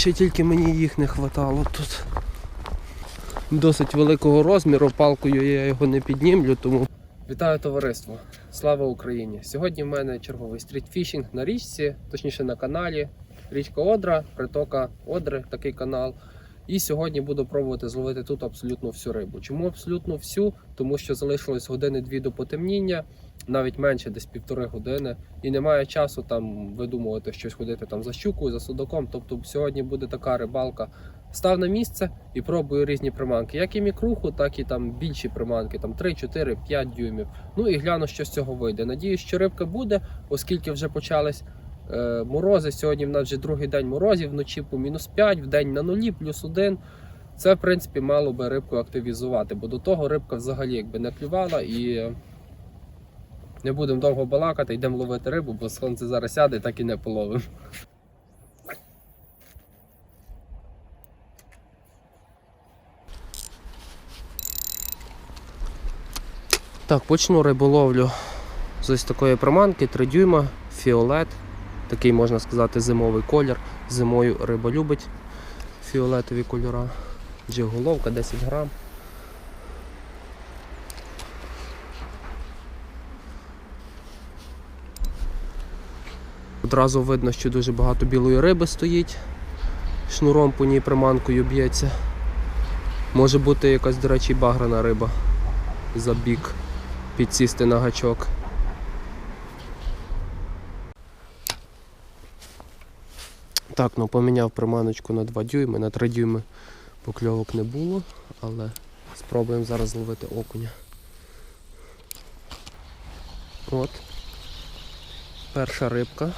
Ще тільки мені їх не вистачало тут. Досить великого розміру, палкою я його не піднімлю, тому. Вітаю товариство! Слава Україні! Сьогодні в мене черговий стрітфішинг на річці, точніше на каналі. Річка Одра, притока Одри, такий канал. І сьогодні буду пробувати зловити тут абсолютно всю рибу. Чому абсолютно всю? Тому що залишилось години-дві до потемніння, навіть менше, десь півтори години, і немає часу там видумувати щось ходити там за щукою, за судаком. Тобто сьогодні буде така рибалка. Став на місце і пробую різні приманки, як і мікруху, так і там більші приманки, там 3, 4, 5 дюймів. Ну і гляну, що з цього вийде. Надіюсь, що рибка буде, оскільки вже почались морози. Сьогодні в нас вже другий день морозів, вночі по мінус 5, в день на нулі, плюс 1. Це, в принципі, мало би рибку активізувати, бо до того рибка взагалі якби не клювала і е, не будемо довго балакати, йдемо ловити рибу, бо сонце зараз сяде, так і не половимо. Так, почну риболовлю з ось такої приманки 3 дюйма, фіолет. Такий можна сказати зимовий колір. Зимою риба любить фіолетові кольора. Джиголовка 10 грам. Одразу видно, що дуже багато білої риби стоїть. Шнуром по ній приманкою б'ється. Може бути якась, до речі, баграна риба за бік підсісти на гачок. Так, ну поміняв приманочку на 2 дюйми, на 3 дюйми покльовок не було, але спробуємо зараз зловити окуня. От. Перша рибка.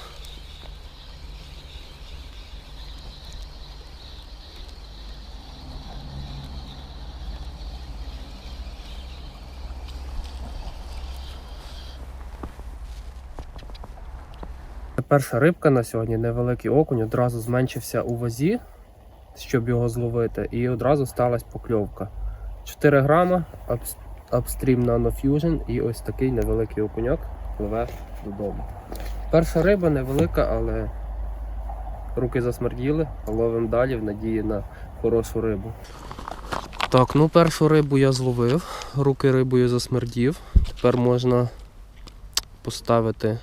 Перша рибка на сьогодні, невеликий окунь, одразу зменшився у вазі, щоб його зловити, і одразу сталася покльовка. 4 грама, Upstream Nano Fusion і ось такий невеликий окуньок пливе додому. Перша риба невелика, але руки засмерділи, ловимо далі в надії на хорошу рибу. Так, ну першу рибу я зловив, руки рибою засмердів. Тепер можна поставити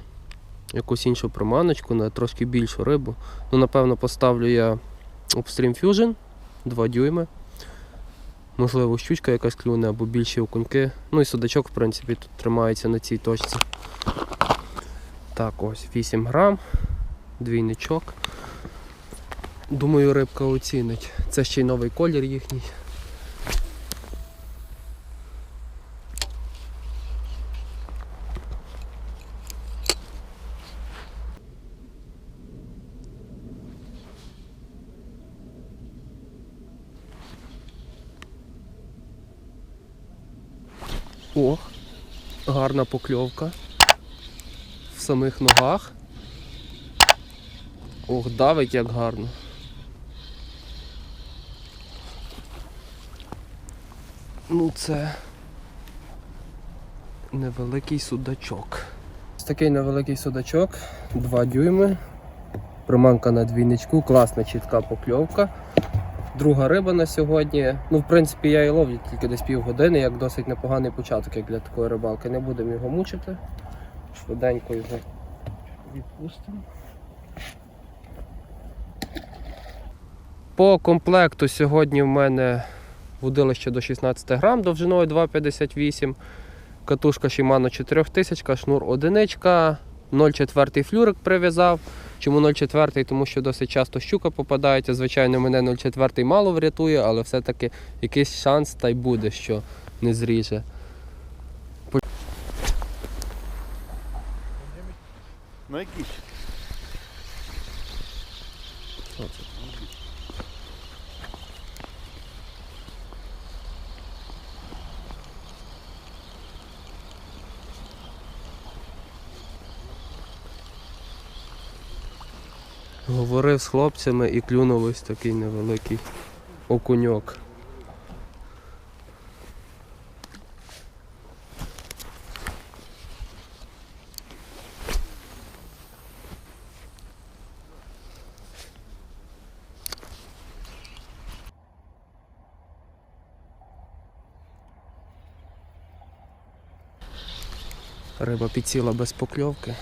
якусь іншу приманочку на трошки більшу рибу. Ну, напевно, поставлю я Upstream Fusion 2 дюйми. Можливо, щучка якась клюне або більші окуньки. Ну і судачок, в принципі, тут тримається на цій точці. Так, ось 8 грам, двійничок. Думаю, рибка оцінить. Це ще й новий колір їхній. Ох, гарна покльовка. В самих ногах. Ох, давить як гарно. Ну це невеликий судачок. Ось такий невеликий судачок, 2 дюйми. Приманка на двійничку, класна чітка покльовка. Друга риба на сьогодні. Ну, в принципі, я і ловлю тільки десь півгодини, як досить непоганий початок, як для такої рибалки. Не будемо його мучити. Швиденько його відпустимо. По комплекту сьогодні в мене вудилище до 16 грам довжиною 2,58. Катушка Shimano 4000, шнур одиничка, 0,4 флюрик прив'язав. Чому 0,4? Тому що досить часто щука попадається. Звичайно, мене 0,4 мало врятує, але все-таки якийсь шанс та й буде, що не зріже. Ну якісь. говорив з хлопцями і клюнув ось такий невеликий окуньок. Риба підсіла без покльовки.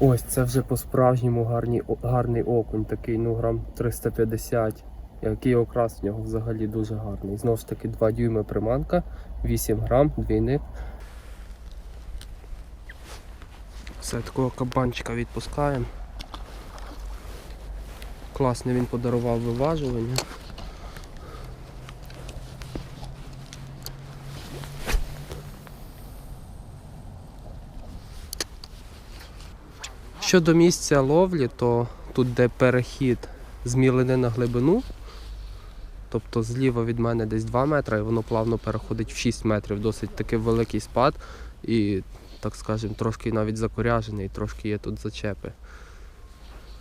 Ось це вже по-справжньому гарний, гарний окунь, такий ну грам 350. Який окрас в нього взагалі дуже гарний. Знову ж таки 2 дюйми приманка, 8 грам, двійник. Все, такого кабанчика відпускаємо. Класний він подарував виважування. Щодо місця ловлі, то тут де перехід з мілини на глибину, тобто зліва від мене десь 2 метри, і воно плавно переходить в 6 метрів, досить такий великий спад і, так скажемо, трошки навіть закоряжений, трошки є тут зачепи.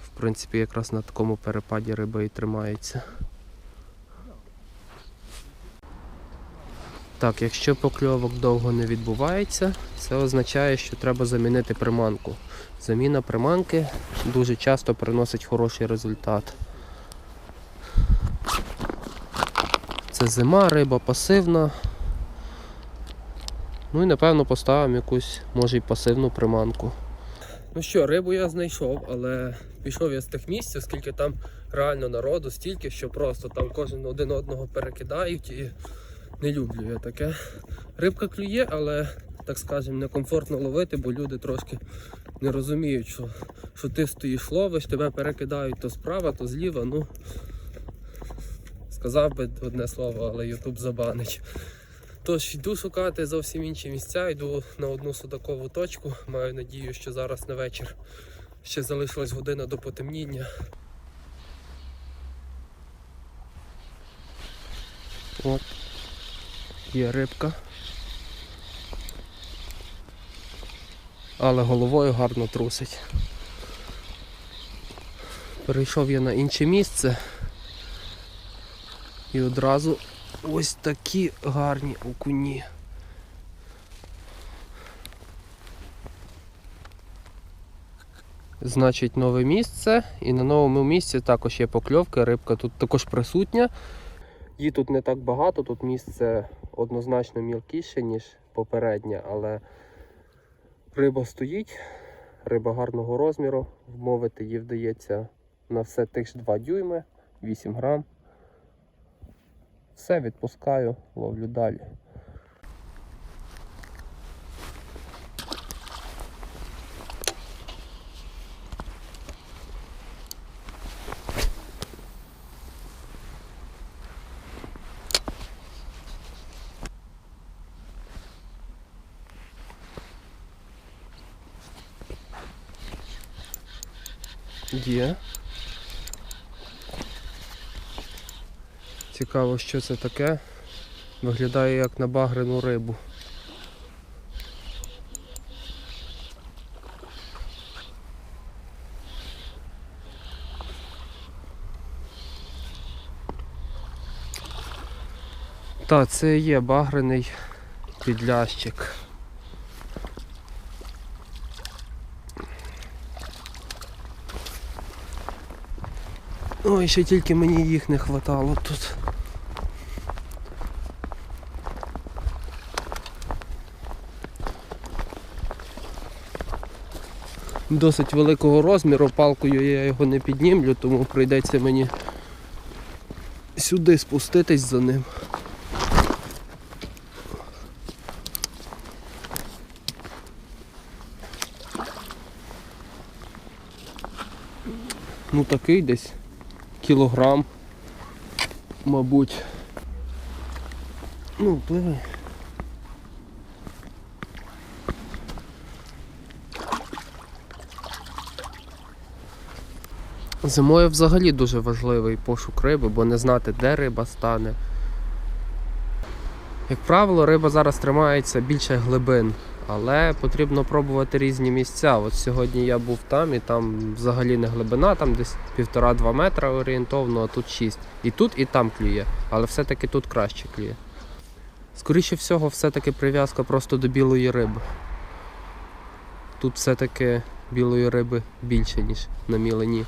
В принципі, якраз на такому перепаді риба і тримається. Так, якщо покльовок довго не відбувається, це означає, що треба замінити приманку. Заміна приманки дуже часто приносить хороший результат. Це зима, риба пасивна. Ну і напевно поставимо якусь, може й пасивну приманку. Ну що, рибу я знайшов, але пішов я з тих місць, оскільки там реально народу стільки, що просто там кожен один одного перекидають і не люблю я таке. Рибка клює, але так скажемо, некомфортно ловити, бо люди трошки не розуміють, що, що ти стоїш ловиш, тебе перекидають то справа, то зліва. Ну сказав би одне слово, але Ютуб забанить. Тож йду шукати зовсім інші місця, йду на одну судакову точку. Маю надію, що зараз на вечір ще залишилась година до потемніння. От, є рибка. але головою гарно трусить. Перейшов я на інше місце і одразу ось такі гарні окуні. Значить, нове місце, і на новому місці також є покльовка, рибка тут також присутня. Її тут не так багато, тут місце однозначно мілкіше, ніж попереднє, але Риба стоїть, риба гарного розміру, вмовити її вдається на все тих ж 2 дюйми, 8 грам. Все, відпускаю, ловлю далі. Є. Цікаво, що це таке. Виглядає як на багрену рибу. Так, це є багрений підлящик. Ой, ще тільки мені їх не хватало тут. Досить великого розміру, палкою я його не піднімлю, тому прийдеться мені сюди спуститись за ним. Ну такий десь кілограм, мабуть. Ну, пливи. Зимою взагалі дуже важливий пошук риби, бо не знати, де риба стане. Як правило, риба зараз тримається більше глибин, але потрібно пробувати різні місця. От сьогодні я був там і там взагалі не глибина, там десь півтора-два метра орієнтовно, а тут 6. І тут, і там клює, але все-таки тут краще клює. Скоріше всього, все-таки прив'язка просто до білої риби. Тут все-таки білої риби більше, ніж на мілені.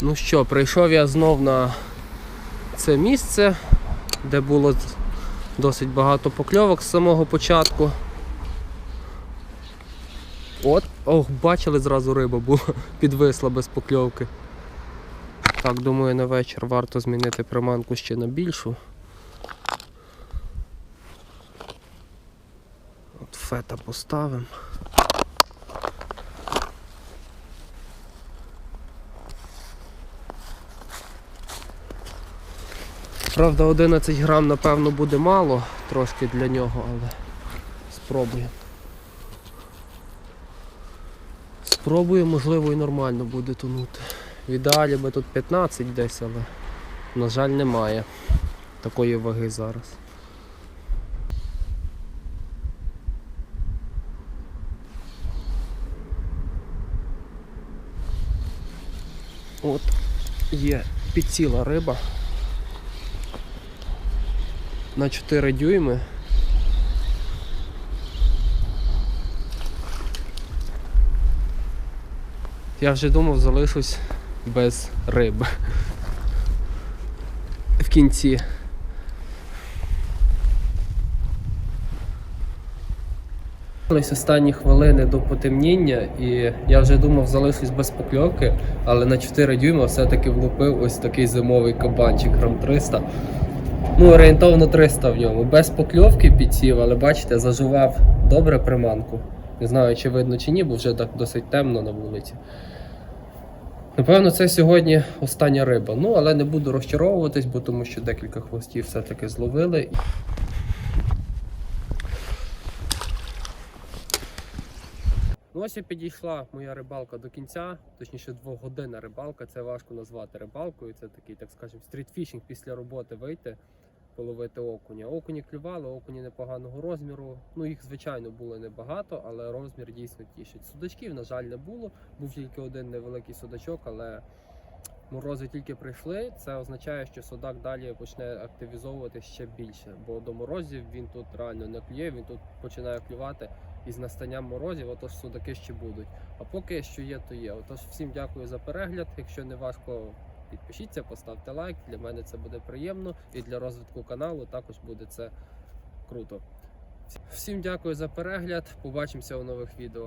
Ну що, прийшов я знов на це місце, де було досить багато покльовок з самого початку. От, ох, бачили зразу риба була, підвисла без покльовки. Так, думаю, на вечір варто змінити приманку ще на більшу. От фета поставимо. Правда, 11 грам, напевно, буде мало трошки для нього, але спробуємо. Спробую, можливо, і нормально буде тонути. В ідеалі би тут 15 десь, але, на жаль, немає такої ваги зараз. От є підсіла риба на 4 дюйми. Я вже думав, залишусь без риби в кінці. Останні хвилини до потемніння, і я вже думав залишусь без покльовки, але на 4 дюйма все-таки влупив ось такий зимовий кабанчик грам 300. Ну, орієнтовно 300 в ньому. Без покльовки підсів, але бачите, зажував добре приманку. Не знаю, чи видно чи ні, бо вже так досить темно на вулиці. Напевно, це сьогодні остання риба. Ну, але не буду розчаровуватись, бо тому що декілька хвостів все-таки зловили. Ну ось і підійшла моя рибалка до кінця, точніше двогодинна рибалка. Це важко назвати рибалкою. Це такий, так скажемо, стрітфішинг після роботи вийти, половити окуня. Окуні клювали, окуні непоганого розміру. Ну їх звичайно було небагато, але розмір дійсно тішить. Судачків, на жаль, не було. Був тільки один невеликий судачок, але морози тільки прийшли. Це означає, що судак далі почне активізовувати ще більше. Бо до морозів він тут реально не клює, він тут починає клювати із настанням морозів, отож судаки ще будуть. А поки що є, то є. Отож, всім дякую за перегляд. Якщо не важко, підпишіться, поставте лайк. Для мене це буде приємно і для розвитку каналу також буде це круто. Всім дякую за перегляд. Побачимося у нових відео.